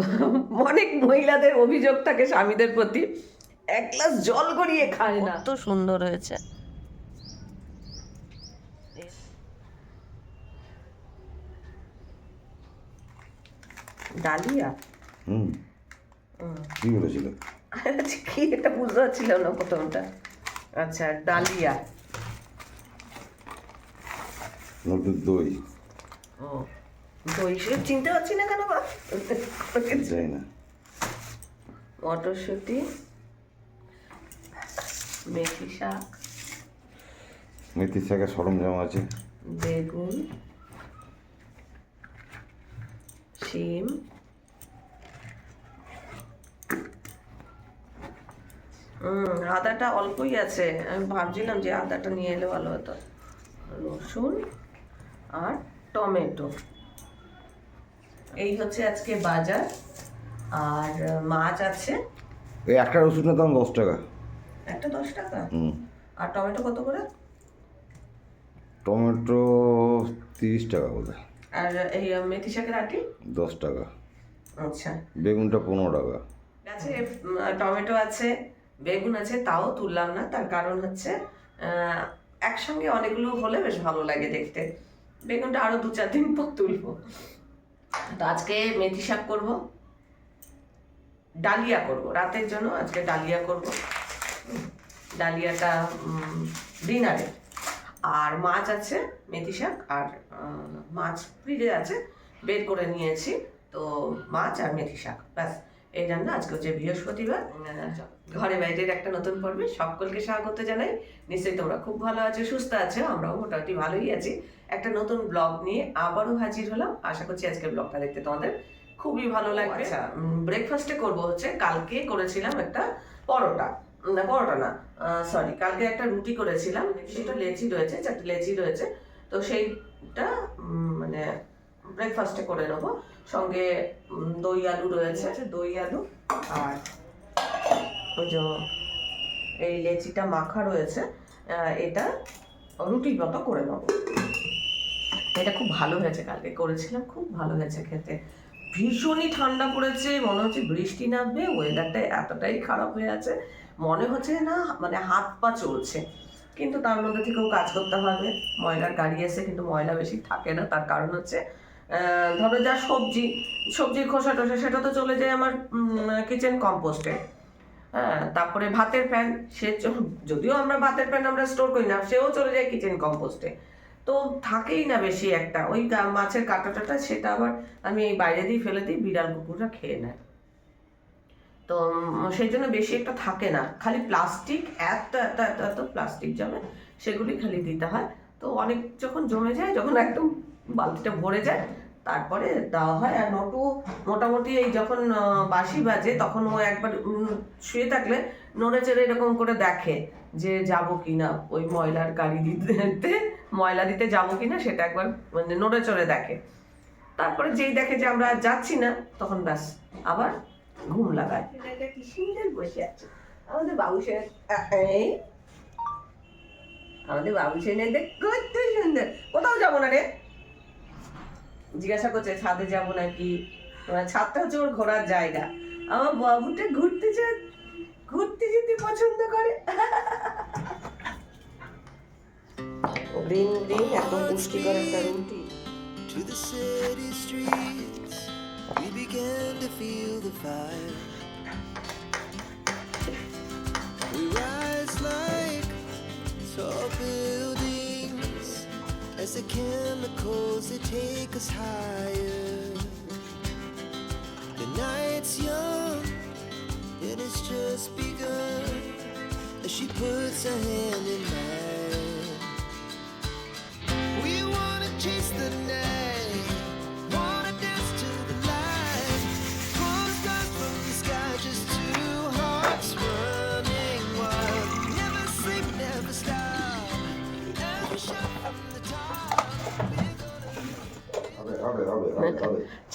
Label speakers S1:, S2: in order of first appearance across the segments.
S1: অনেক মহিলাদের অভিযোগ থাকে স্বামীদের প্রতি। এক গ্লাস জল গড়িয়ে খায় না।
S2: কত সুন্দর হয়েছে।
S1: ডালিয়া?
S3: হুম। কি বলেছিল?
S1: আচ্ছা কি এটা বুঝতে পারছিলাম না প্রথমটা। আচ্ছা ডালিয়া।
S3: নতুন দই।
S1: ও। দই চিনতে পারছি না কেন বা?
S3: না।
S1: মটরশুঁটি মেথি শাক
S3: মেথি শাকের সরঞ্জাম আছে।
S1: বেগুন শিম আদাটা অল্পই আছে। আমি ভাবছিলাম যে আদাটা নিয়ে এলে ভালো হতো। রসুন আর টমেটো। এই হচ্ছে আজকে বাজার আর মাছ আছে।
S3: এই একটা রসুনের দাম দশ টাকা।
S1: একটা দশ টাকা?
S3: হুম।
S1: আর টমেটো কত করে?
S3: টমেটো তিরিশ টাকা বোধ
S1: আর এই মেথি শাকের আটি?
S3: দশ টাকা।
S1: আচ্ছা।
S3: বেগুনটা পনেরো টাকা।
S1: আছে টমেটো আছে বেগুন আছে তাও তুললাম না। তার কারণ হচ্ছে একসঙ্গে অনেকগুলো হলে বেশ ভালো লাগে দেখতে। বেগুনটা আরও দু চার দিন পর তুলবো। তো আজকে মেথি শাক করব। ডালিয়া করব। রাতের জন্য আজকে ডালিয়া করব। ডালিয়াটা ডিনারে। আর মাছ আছে মেথি শাক আর মাছ ফ্রিজে আছে বের করে নিয়েছি। তো মাছ আর মেথি শাক ব্যাস। এই রান্না আজকে হচ্ছে বৃহস্পতিবার। ঘরে বাইরের একটা নতুন পর্বে সকলকে স্বাগত জানাই। নিশ্চয়ই তোমরা খুব ভালো আছো সুস্থ আছো আমরাও মোটামুটি ভালোই আছি। একটা নতুন ব্লগ নিয়ে আবারও হাজির হলাম। আশা করছি আজকের ব্লগটা দেখতে তোমাদের খুবই ভালো লাগবে। আচ্ছা। ব্রেকফাস্টে করব হচ্ছে কালকে করেছিলাম একটা পরোটা। না পরোটা না সরি কালকে একটা রুটি করেছিলাম। সেটা লেচি রয়েছে চারটে লেচি রয়েছে। তো সেইটা মানে ব্রেকফাস্টে করে নেব। সঙ্গে দই আলু রয়েছে। দই আলু আর ওই যে এই লেচিটা মাখা রয়েছে। এটা রুটির মতো করে নেব। এটা খুব ভালো হয়েছে কালকে, করেছিলাম, খুব ভালো হয়েছে খেতে। ভীষণই ঠান্ডা পড়েছে, মনে হচ্ছে বৃষ্টি নামবে ওয়েদারটা এতটাই খারাপ হয়ে আছে, মনে হচ্ছে না মানে হাত পা চলছে। কিন্তু তার মধ্যে থেকেও কাজ করতে হবে, ময়লার গাড়ি এসে কিন্তু ময়লা বেশি থাকে না, তার কারণ হচ্ছে ধরো যা সবজি, সবজির খোসা টোসা, সেটা তো চলে যায় আমার কিচেন কম্পোস্টে হ্যাঁ তারপরে ভাতের প্যান সে যদিও আমরা ভাতের প্যান আমরা স্টোর করি না, সেও চলে যায় কিচেন কম্পোস্টে তো থাকেই না বেশি একটা। ওই মাছের কাঁটাটাটা সেটা আবার আমি এই বাইরে দিয়ে ফেলে দিই, বিড়াল কুকুররা খেয়ে নেয়। তো সেই জন্য বেশি একটা থাকে না। খালি প্লাস্টিক, এত এত এত এত প্লাস্টিক জমে সেগুলি খালি দিতে হয়। তো অনেক যখন জমে যায়, যখন একদম বালতিটা ভরে যায়, তারপরে দেওয়া হয়। আর নটু মোটামুটি এই যখন বাঁশি বাজে, তখন ও একবার শুয়ে থাকলে নড়ে চড়ে এরকম করে দেখে যে যাব কিনা ওই ময়লার গাড়ি দিতে। ময়লা দিতে যাব কিনা সেটা একবার মানে নড়ে চড়ে দেখে। তারপরে যেই দেখে যে আমরা যাচ্ছি না, তখন ব্যাস, আবার ঘুম লাগায়। কি সুন্দর বসে আছে? আমাদের বাবু আমাদের বাবু সেনে দেখ, কত সুন্দর। কোথাও যাব না রে? জিজ্ঞাসা করছে, ছাদে যাব নাকি? ছাদটা হচ্ছে ওর ঘোরার জায়গা। আমার বাবুটা ঘুরতে যায় ঘুরতে যেতে পছন্দ করে। গ্রিন গ্রিন একদম পুষ্টিকর একটা রুটি
S4: To the city streets, we began to feel the fire. We rise like tall buildings as the chemicals they take us higher. The night's young and it's just begun as she puts her hand in mine.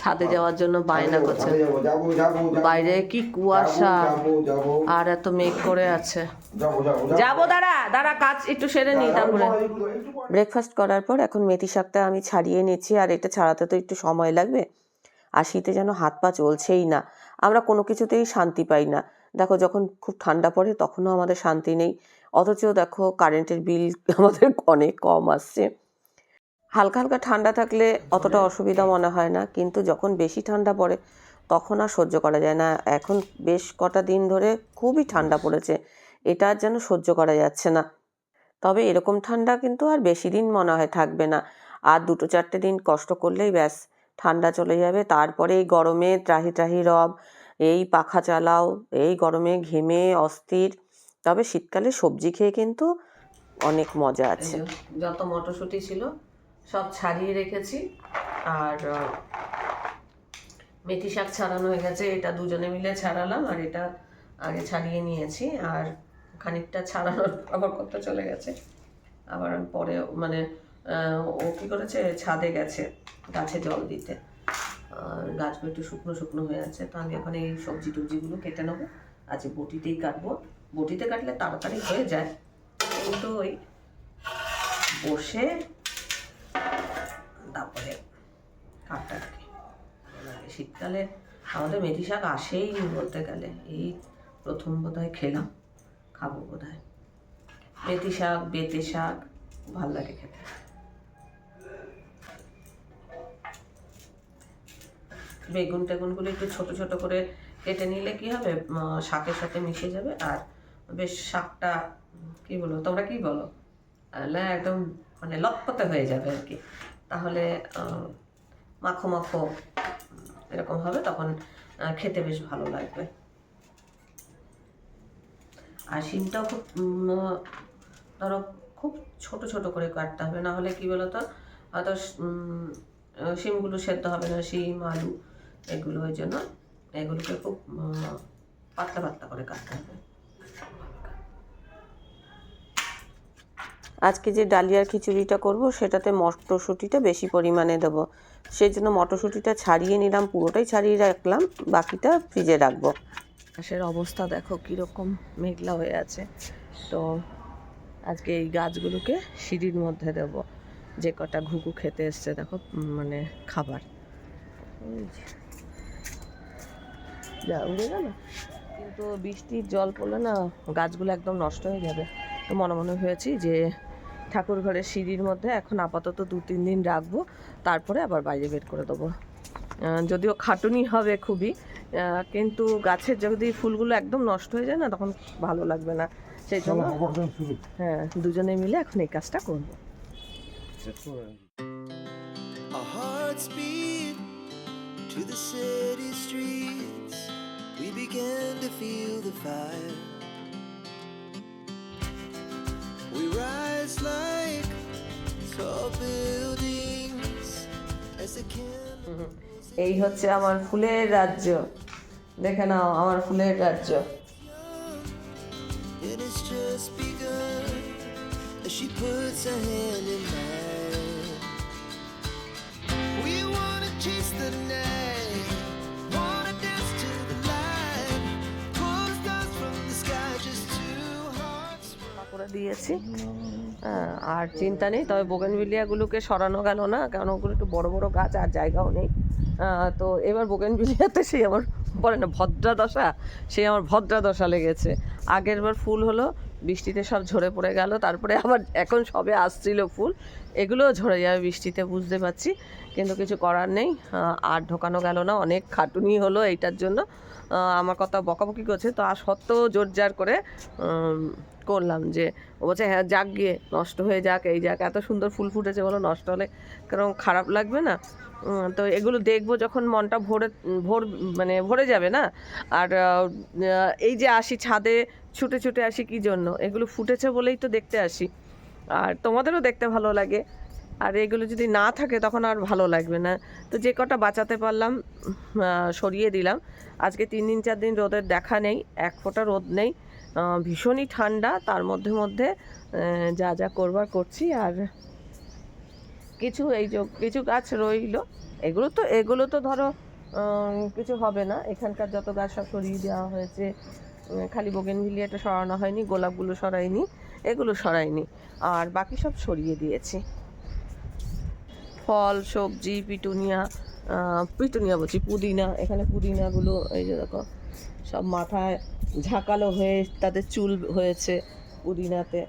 S1: ছাদে যাওয়ার জন্য বায়না করছে। বাইরে কি কুয়াশা। আর এত মেঘ করে আছে।
S3: যাব
S1: দাঁড়া দাঁড়া কাজ একটু সেরে নি তারপরে। ব্রেকফাস্ট করার পর এখন মেথি শাকটা আমি ছাড়িয়ে নিচ্ছি আর এটা ছাড়াতে তো একটু সময় লাগবে।
S5: আর শীতে যেন হাত পা চলছেই না। আমরা কোনো কিছুতেই শান্তি পাই না। দেখো যখন খুব ঠান্ডা পড়ে তখনও আমাদের শান্তি নেই। অথচ দেখো কারেন্টের বিল আমাদের অনেক কম আসছে। হালকা হালকা ঠান্ডা থাকলে অতটা অসুবিধা মনে হয় না। কিন্তু যখন বেশি ঠান্ডা পড়ে তখন আর সহ্য করা যায় না। এখন বেশ কটা দিন ধরে খুবই ঠান্ডা পড়েছে। এটা আর যেন সহ্য করা যাচ্ছে না। তবে এরকম ঠান্ডা কিন্তু আর বেশি দিন মনে হয় থাকবে না। আর দুটো চারটে দিন কষ্ট করলেই ব্যাস ঠান্ডা চলে যাবে। তারপরে এই গরমে ত্রাহি ত্রাহি রব এই পাখা চালাও এই গরমে ঘেমে অস্থির। তবে শীতকালে সবজি খেয়ে কিন্তু অনেক মজা আছে।
S1: যত মটরশুঁটি ছিল সব ছাড়িয়ে রেখেছি। আর মেথি শাক ছাড়ানো হয়ে গেছে। এটা দুজনে মিলে ছাড়ালাম আর এটা আগে ছাড়িয়ে নিয়েছি। আর খানিকটা ছাড়ানোর আবার কত চলে গেছে। আবার পরে মানে ও কী করেছে? ছাদে গেছে গাছে জল দিতে। গাছগুলো একটু শুকনো শুকনো হয়ে আছে। তো আমি এখন এই সবজি টবজিগুলো কেটে নেব। আজ বটিতেই কাটবো। বটিতে কাটলে তাড়াতাড়ি হয়ে যায়। কিন্তু ওই বসে কাটটা আর কি। লাগে। শীতকালে আমাদের মেথি শাক আসেই বলতে গেলে। এই প্রথম বোধহয় খেলাম, খাব বোধহয়। মেথি শাক, বেতে শাক, ভালো লাগে খেতে। বেগুন টেগুনগুলো একটু ছোট ছোট করে কেটে নিলে কি হবে? শাকের সাথে মিশে যাবে। আর বেশ শাকটা, কি বলব, তোমরা কি বলো? একদম মানে লটপতে হয়ে যাবে আর কি। তাহলে মাখো মাখো এরকম হবে, তখন খেতে বেশ ভালো লাগবে। আর শিমটাও খুব ধরো, খুব ছোট ছোট করে কাটতে হবে। না হলে কি বলতো, হয়তো শিমগুলো সেদ্ধ হবে না, শিম, আলু, এগুলো ওই জন্য, এগুলোকে খুব পাতলা পাতলা করে কাটতে হবে।
S5: আজকে যে ডালিয়ার খিচুড়িটা করব, সেটাতে মটরশুঁটিটা বেশি পরিমাণে দেবো। সেই জন্য মটরশুঁটিটা ছাড়িয়ে নিলাম, পুরোটাই ছাড়িয়ে রাখলাম, বাকিটা ফ্রিজে রাখব।
S1: আকাশের অবস্থা দেখো কীরকম মেঘলা হয়ে আছে। তো আজকে এই গাছগুলোকে সিঁড়ির মধ্যে দেব। যে কটা ঘুঘু খেতে এসছে, দেখো মানে খাবার। যা, উড়ে গেল? কিন্তু বৃষ্টির জল পড়লে না গাছগুলো একদম নষ্ট হয়ে যাবে। তো মনে মনে হয়েছি যে ঠাকুর ঘরের সিঁড়ির মধ্যে এখন আপাতত দু তিন দিন রাখব তারপরে আবার বাইরে বের করে দেবো। যদিও খাটুনি হবে খুবই কিন্তু গাছের যদি ফুলগুলো একদম নষ্ট হয়ে যায় না তখন ভালো লাগবে না। সেই জন্য হ্যাঁ দুজনে মিলে এখন এই কাজটা করব।
S4: To the city streets. We began to feel the fire. We rise like tall buildings as a candle.
S1: এই হচ্ছে আমার ফুলের রাজ্য দেখে নাও আমার ফুলের রাজ্য
S4: she puts her hand in mine.
S1: হ্যাঁ, আর চিন্তা নেই তবে বোগেনভিলিয়াগুলোকে সরানো গেল না কারণ ওগুলো একটু বড় বড় গাছ আর জায়গাও নেই। তো এবার বোগেনভিলিয়াতে সেই আমার বলে না ভদ্রা দশা সেই আমার ভদ্রা দশা লেগেছে। আগের বার ফুল হলো বৃষ্টিতে সব ঝরে পড়ে গেল তারপরে আবার এখন সবে আসছিল ফুল। এগুলোও ঝরে যাবে বৃষ্টিতে বুঝতে পারছি কিন্তু কিছু করার নেই। আর ঢোকানো গেল না অনেক খাটুনি হলো এইটার জন্য। আমার কথা বকাবকি করছে, তো আর সত্ত্বেও জোর জার করে করলাম যে, ও বলছে হ্যাঁ যাক গিয়ে, নষ্ট হয়ে যাক, এই যাক, এত সুন্দর ফুল ফুটেছে বলো, নষ্ট হলে কারণ খারাপ লাগবে না? তো এগুলো দেখব যখন মনটা ভরে, ভোর মানে ভরে যাবে না? আর এই যে আসি ছাদে, ছুটে ছুটে আসি কি জন্য? এগুলো ফুটেছে বলেই তো দেখতে আসি। আর তোমাদেরও দেখতে ভালো লাগে। আর এগুলো যদি না থাকে তখন আর ভালো লাগবে না। তো যে কটা বাঁচাতে পারলাম সরিয়ে দিলাম। আজকে তিন দিন, চার দিন রোদের দেখা নেই, এক ফোঁটা রোদ নেই। ভীষণই ঠান্ডা, তার মধ্যে মধ্যে যা যা করবার করছি। আর কিছু এই যে কিছু গাছ রইল, এগুলো তো এগুলো তো ধরো কিছু হবে না। এখানকার যত গাছ সব সরিয়ে দেওয়া হয়েছে। খালি বোগেনভিলিয়াটা সরানো হয়নি, গোলাপগুলো সরাইনি, এগুলো সরাইনি। আর বাকি সব সরিয়ে দিয়েছি। ফল, সবজি, পিটুনিয়া পিটুনিয়া বলছি, পুদিনা, এখানে পুদিনাগুলো এই যে দেখো, সব মাথায় ঝাঁকালো হয়ে তাদের চুল হয়েছে পুদিনাতে।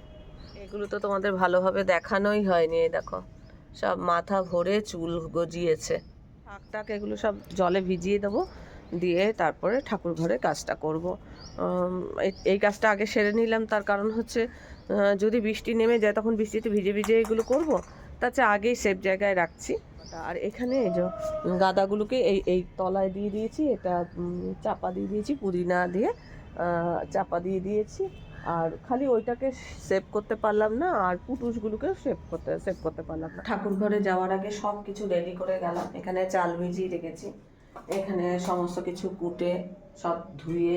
S1: এগুলো তো তোমাদের ভালোভাবে দেখানোই হয়নি, এই দেখো, সব মাথা ভরে চুল গজিয়েছে। টাক এগুলো সব জলে ভিজিয়ে দেবো, দিয়ে তারপরে ঠাকুর ঘরে কাজটা করব। এই কাজটা আগে সেরে নিলাম, তার কারণ হচ্ছে যদি বৃষ্টি নেমে যায়, তখন বৃষ্টিতে ভিজে ভিজে এগুলো করব চেয়ে আগেই সেফ জায়গায় রাখছি। আর এখানে এই যে গাদাগুলোকে এই এই তলায় দিয়ে দিয়েছি, এটা চাপা দিয়ে দিয়েছি, পুদিনা দিয়ে চাপা দিয়ে দিয়েছি। আর খালি ওইটাকে সেভ করতে পারলাম না, আর পুটুসগুলোকে সেভ করতে সেভ করতে পারলাম না। ঠাকুর ঘরে যাওয়ার আগে সব কিছু রেডি করে গেলাম। এখানে চাল ভিজিয়ে রেখেছি। এখানে সমস্ত কিছু কুটে, সব ধুয়ে,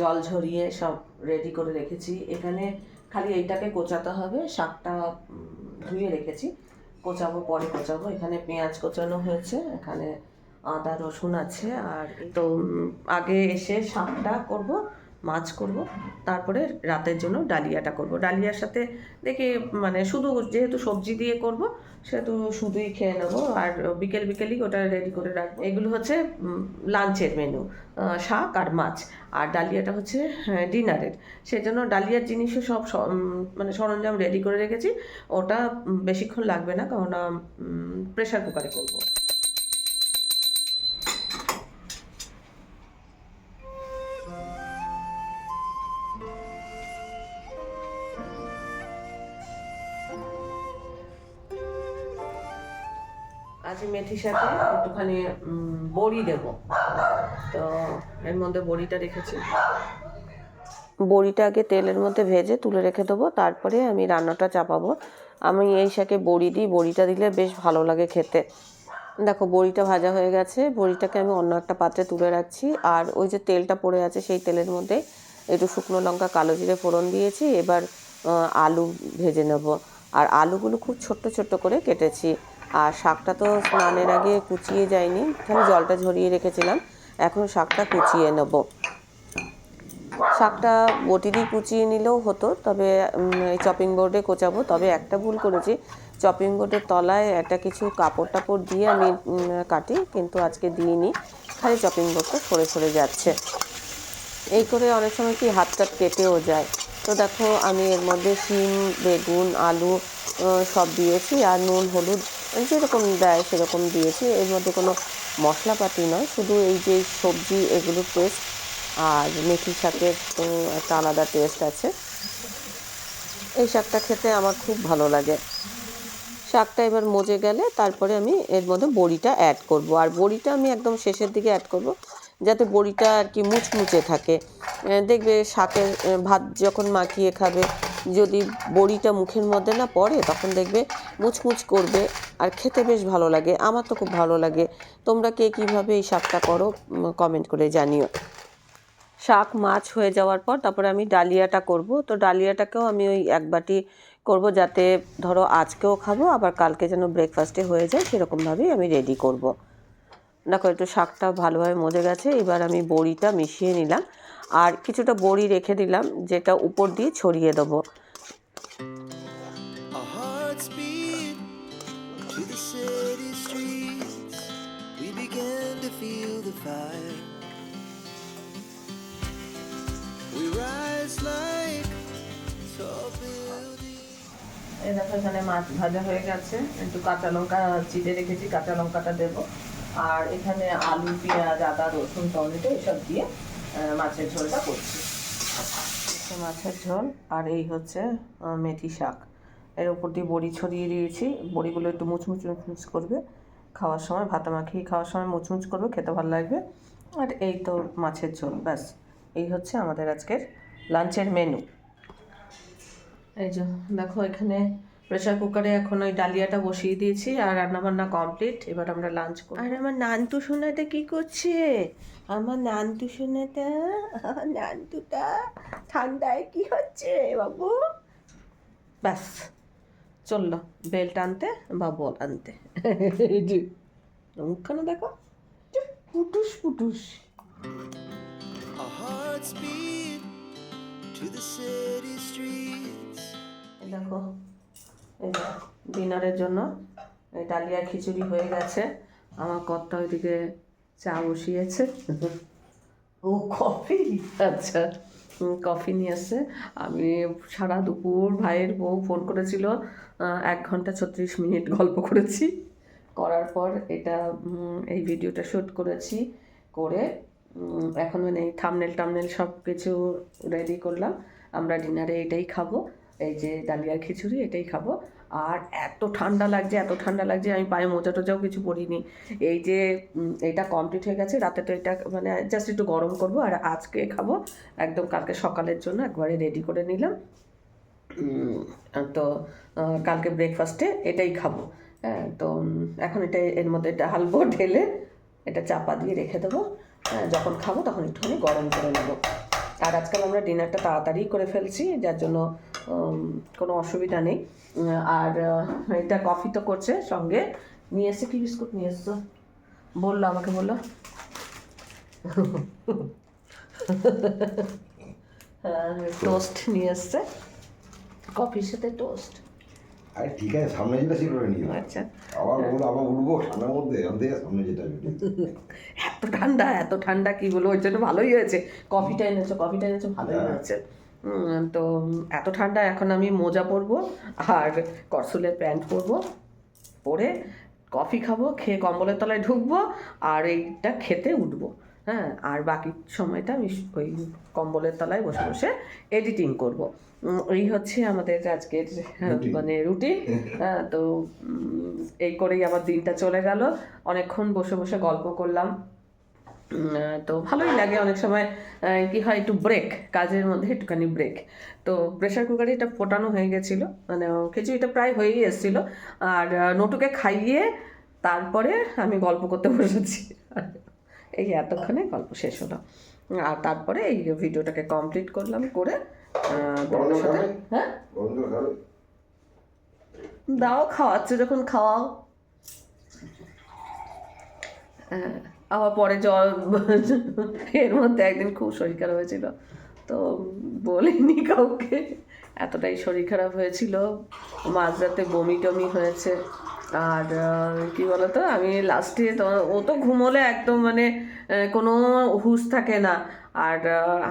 S1: জল ঝরিয়ে সব রেডি করে রেখেছি। এখানে খালি এইটাকে কোচাতে হবে, শাকটা ধুয়ে রেখেছি। কোচাবো, পরে কোচাবো। এখানে পেঁয়াজ কোচানো হয়েছে, এখানে আদা, রসুন আছে, আর তো আগে এসে শাকটা করব। মাছ করব। তারপরে রাতের জন্য ডালিয়াটা করব। ডালিয়ার সাথে দেখি মানে শুধু যেহেতু সবজি দিয়ে করব, সেহেতু শুধুই খেয়ে নেব। আর বিকেল বিকেলই ওটা রেডি করে রাখব। এগুলো হচ্ছে লাঞ্চের মেনু শাক আর মাছ। আর ডালিয়াটা হচ্ছে ডিনারের সেই জন্য ডালিয়ার জিনিসও সব মানে সরঞ্জাম রেডি করে রেখেছি। ওটা বেশিক্ষণ লাগবে না কারণ প্রেশার কুকারে করব। আজ মেথির সাথে একটুখানি বড়ি দেব। তো এর মধ্যে বড়িটা রেখেছি। বড়িটা আগে তেলের মধ্যে ভেজে তুলে রেখে দেবো, তারপরে আমি রান্নাটা চাপাবো। আমি এই শাকে বড়ি দিই, বড়িটা দিলে বেশ ভালো লাগে খেতে। দেখো, বড়িটা ভাজা হয়ে গেছে, বড়িটাকে আমি অন্য একটা পাত্রে তুলে রাখছি। আর ওই যে তেলটা পড়ে আছে, সেই তেলের মধ্যে একটু শুকনো লঙ্কা, কালো জিরে ফোড়ন দিয়েছি। এবার আলু ভেজে নেব। আর আলুগুলো খুব ছোট্ট ছোট্ট করে কেটেছি। আর শাকটা তো স্নানের আগে কুচিয়ে যায়নি, খালি জলটা ঝরিয়ে রেখেছিলাম। এখন শাকটা কুচিয়ে নেব। শাকটা বটি দিয়ে কুচিয়ে নিলেও হতো, তবে এই চপিং বোর্ডে কোচাবো। তবে একটা ভুল করেছি। চপিং বোর্ডের তলায় একটা কিছু কাপড় টাপড় দিয়ে আমি কাটি, কিন্তু আজকে দিইনি। খালি চপিং বোর্ডটা সরে সরে যাচ্ছে। এই করে অনেক সময় কি হাত টাত কেটেও যায়। তো দেখো, আমি এর মধ্যে শিম, বেগুন, আলু সব দিয়েছি, আর নুন, হলুদ যেরকম দেয়, সেরকম দিয়েছি। এর মধ্যে কোনো মশলাপাতি নয়, শুধু এই যে সবজি, এগুলো টেস্ট আর মেথি শাকের একটা আলাদা টেস্ট আছে। এই শাকটা খেতে আমার খুব ভালো লাগে। শাকটা এবার মজে গেলে তারপরে আমি এর মধ্যে বড়িটা অ্যাড করব। আর বড়িটা আমি একদম শেষের দিকে অ্যাড করব, যাতে বড়িটা আর কি মুচমুচে থাকে। দেখবে শাকের ভাত যখন মাখিয়ে খাবে, যদি বড়িটা মুখের মধ্যে না পড়ে, তখন দেখবে মুচমুচ করবে। আর খেতে বেশ ভালো লাগে, আমার তো খুব ভালো লাগে। তোমরা কে কীভাবে এই শাকটা করো কমেন্ট করে জানিও। শাক, মাছ হয়ে যাওয়ার পর তারপরে আমি ডালিয়াটা করব। তো ডালিয়াটাকেও আমি ওই এক বাটি করব যাতে ধরো আজকেও খাব, আবার কালকে যেন ব্রেকফাস্টে হয়ে যায়, সেরকমভাবেই আমি রেডি করব। দেখো একটু শাকটা ভালোভাবে মজে গেছে, এবার আমি বড়িটা মিশিয়ে নিলাম। আর কিছুটা বড়ি রেখে দিলাম, যেটা উপর দিয়ে ছড়িয়ে দেবো।
S4: To the city streets. We began to feel the fire. We rise like tall buildings.
S6: এই দেখো এখানে মাছ ভাজা হয়ে গেছে একটু কাঁচা লঙ্কা চিড়ে রেখেছি কাঁচা লঙ্কাটা দেবো আর এখানে আলু পেঁয়াজ আদা রসুন টমেটো এসব দিয়ে মাছের ঝোলটা করছি মাছের ঝোল আর এই হচ্ছে মেথি শাক এর উপর দিয়ে বড়ি ছড়িয়ে দিয়েছি। বড়িগুলো একটু মুচমুচ মুচমুচ করবে। খাওয়ার সময় ভাতা মাখিয়ে খাওয়ার সময় মুচমুচ করবে খেতে ভালো লাগবে। আর এই তো মাছের ঝোল ব্যাস। এই হচ্ছে আমাদের আজকের লাঞ্চের মেনু এই যে দেখো এখানে প্রেসার কুকারে এখন ওই ডালিয়াটা বসিয়ে দিয়েছি আর রান্নাবান্না কমপ্লিট এবার আমরা লাঞ্চ করব। আর আমার নানটু সোনাটা কি করছে? আমার নানটু সোনাটা নানটুটা ঠান্ডায় কি হচ্ছে বাবু? ব্যাস। চলল বেল্ট আনতে বা বল আনতে। মুখখানা দেখো পুটুস পুটুস দেখো এই ডিনারের জন্য এই ডালিয়া খিচুড়ি হয়ে গেছে।
S1: আমার কর্তা ওইদিকে চা বসিয়েছে। ও কফি? আচ্ছা। কফি নিয়ে এসে আমি সারা দুপুর ভাইয়ের বউ ফোন করেছিল এক ঘণ্টা ছত্রিশ মিনিট গল্প করেছি। করার পর এটা এই ভিডিওটা শ্যুট করেছি, করে এখন মানে এই থামনেল টামনেল সব কিছু রেডি করলাম। আমরা ডিনারে এটাই খাব। এই যে ডালিয়ার খিচুড়ি, এটাই খাব। আর এত ঠান্ডা লাগছে, এত ঠান্ডা লাগছে, আমি পায়ে মোজা টোজাও কিছু পরিনি। এই যে এটা কমপ্লিট হয়ে গেছে রাতে তো এটা মানে জাস্ট একটু গরম করব, আর আজকে খাব। একদম কালকে সকালের জন্য একবারে রেডি করে নিলাম। তো কালকে ব্রেকফাস্টে এটাই খাব। হ্যাঁ তো এখন এটা এর মধ্যে ঢালবো ঢেলে এটা চাপা দিয়ে রেখে দেবো। যখন খাব তখন একটুখানি গরম করে নেব। আর আজকাল আমরা ডিনারটা তাড়াতাড়ি করে ফেলছি, যার জন্য কোনো অসুবিধা নেই। আর এটা কফি তো করছে সঙ্গে। নিয়ে এসে কি বিস্কুট? নিয়ে এসছো। বলল আমাকে বলল। টোস্ট নিয়ে এসছে। কফির সাথে টোস্ট
S3: আরে ঠিক আছে সামনে যেটা করে নিয়ে
S1: আচ্ছা।
S3: আবার আবার উঠবো ঠান্ডার মধ্যে থেকে সামনে যেটা
S1: এত ঠান্ডা এত ঠান্ডা কি বলব? ওই জন্য ভালোই হয়েছে। কফিটা এনেছো কফিটা এনেছো ভালোই
S3: হ্যাঁ।
S1: হয়েছে। তো এত ঠান্ডা এখন আমি মোজা পরবো আর করসুলের প্যান্ট পরবো। পরে কফি খাব খেয়ে কম্বলের তলায় ঢুকবো আর এইটা খেতে উঠবো। হ্যাঁ আর বাকি সময়টা আমি ওই কম্বলের তলায় বসে বসে এডিটিং করব। এই হচ্ছে আমাদের আজকের হ্যাঁ, মানে রুটিন হ্যাঁ তো এই করেই আমার দিনটা চলে গেল। অনেকক্ষণ বসে বসে গল্প করলাম। তো ভালোই লাগে অনেক সময় কি হয় একটু ব্রেক কাজের মধ্যে একটুখানি ব্রেক তো প্রেশার কুকারে এটা ফোটানো হয়ে গেছিল মানে খিচুড়িটা প্রায় হয়েই এসেছিল। আর নটুকে খাইয়ে তারপরে আমি গল্প করতে বসেছি। এই এতক্ষণে গল্প শেষ হলো। আর তারপরে এই ভিডিওটাকে কমপ্লিট করলাম করে তোমাদের সাথে হ্যাঁ? দাও খাওয়াচ্ছে যখন খাওয়াও। হ্যাঁ, আবার পরে জল এর মধ্যে একদিন খুব শরীর খারাপ হয়েছিল। তো বলিনি কাউকে। এতটাই শরীর খারাপ হয়েছিল। মাঝরাতে বমি টমি হয়েছে। আর কি বলতো? আমি লাস্টে তো, ও তো ঘুমোলে একদম মানে কোনো হুঁশ থাকে না। আর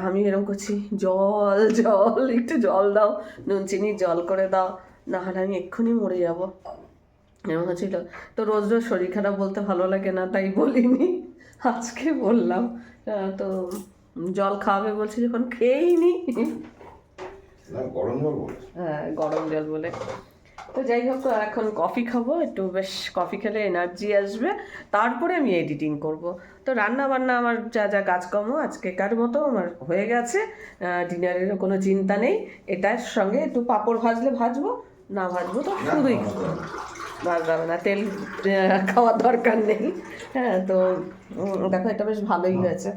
S1: আমি এরকম করছি, জল জল, একটু জল দাও নুন চিনি জল করে দাও না হলে আমি এক্ষুনি মরে যাব। এরকম হচ্ছিল তো রোজ রোজ শরীর খারাপ বলতে ভালো লাগে না তাই বলিনি। আজকে বললাম তো জল খাওয়াবে বলছি যখন খেয়েই নি
S3: গরম জল
S1: হ্যাঁ গরম জল বলে। তো যাই হোক এখন কফি খাব একটু বেশ কফি খেলে এনার্জি আসবে। তারপরে আমি এডিটিং করব। তো রান্না বান্না আমার যা যা কাজকর্ম আজকে কার মতো আমার হয়ে গেছে। ডিনারেরও কোনো চিন্তা নেই। এটার সঙ্গে একটু পাঁপড় ভাজলে ভাজবো না ভাজবো তো শুধুই না তেল খাওয়ার দরকার নেই। হ্যাঁ তো দেখো এটা বেশ ভালোই হয়েছে।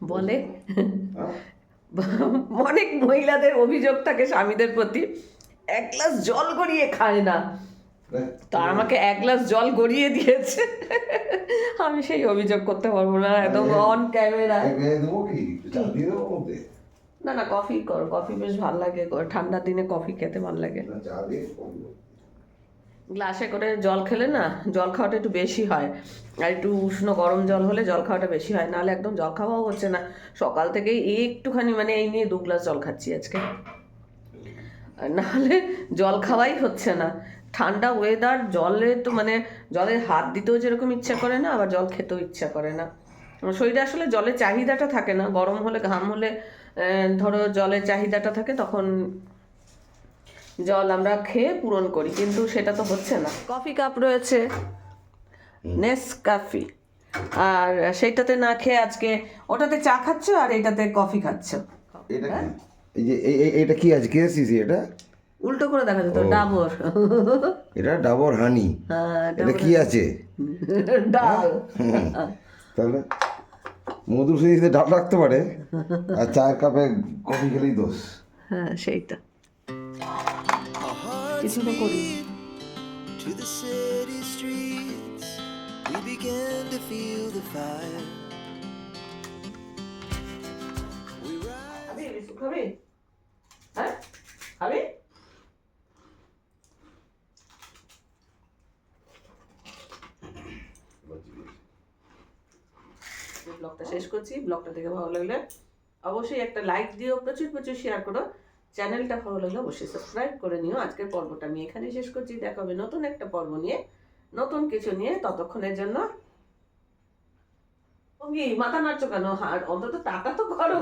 S1: বলে?
S3: হ্যাঁ?
S1: অনেক মহিলাদের অভিযোগ থাকে স্বামীদের প্রতি। এক গ্লাস জল গড়িয়ে খায় না। তা আমাকে এক গ্লাস জল গড়িয়ে দিয়েছে। আমি সেই অভিযোগ করতে পারব না একদম অন ক্যামেরা না না কফি কর কফি বেশ ভালো লাগে ঠান্ডার দিনে কফি খেতে ভালো লাগে। গ্লাসে করে জল খেলে না জল খাওয়াটা একটু বেশি হয়। আর একটু উষ্ণ গরম জল হলে জল খাওয়াটা বেশি হয় নাহলে একদম জল খাওয়াও হচ্ছে না। সকাল থেকেই একটুখানি মানে এই নিয়ে দু গ্লাস জল খাচ্ছি আজকে। নাহলে জল খাওয়াই হচ্ছে না। ঠান্ডা ওয়েদার জলে তো মানে জলে হাত দিতেও যেরকম ইচ্ছা করে না, আবার জল খেতেও ইচ্ছা করে না। শরীরে আসলে জলের চাহিদাটা থাকে না, গরম হলে, ঘাম হলে ধরো জলের চাহিদাটা থাকে তখন জল আমরা খেয়ে পূরণ করি, কিন্তু সেটা তো হচ্ছে না। কফি কাপ রয়েছে নেস কফি আর সেইটাতে না খেয়ে আজকে ওটাতে চা খাচ্ছ আর এটাতে কফি খাচ্ছ?
S3: এটা এটা কি আজকে এসেছি এটা?
S1: উল্টো করে দেখা যেত ডাবর।
S3: এটা ডাবর হানি।
S1: হ্যাঁ
S3: এটা কি আছে?
S1: ডাল।
S3: তাহলে মধুর সিরিজে ডাব রাখতে পারে আর চায়ের কাপে কফি খেলেই দোষ।
S1: হ্যাঁ সেইটা। কিছু তো করি।
S4: to the city streets. We began to feel the fire. We
S1: হ্যাঁ খাবি ব্লগটা শেষ করছি। ব্লগটা দেখে ভালো লাগলে অবশ্যই একটা লাইক দিও, প্রচুর প্রচুর শেয়ার করো। চ্যানেলটা ভালো লাগলে অবশ্যই সাবস্ক্রাইব করে নিও। আজকের পর্বটা আমি এখানেই শেষ করছি। দেখা হবে নতুন একটা পর্ব নিয়ে, নতুন কিছু নিয়ে ততক্ষণের জন্য। মাথা নাড়ছো কেন? আর অন্তত টাকা তো করো।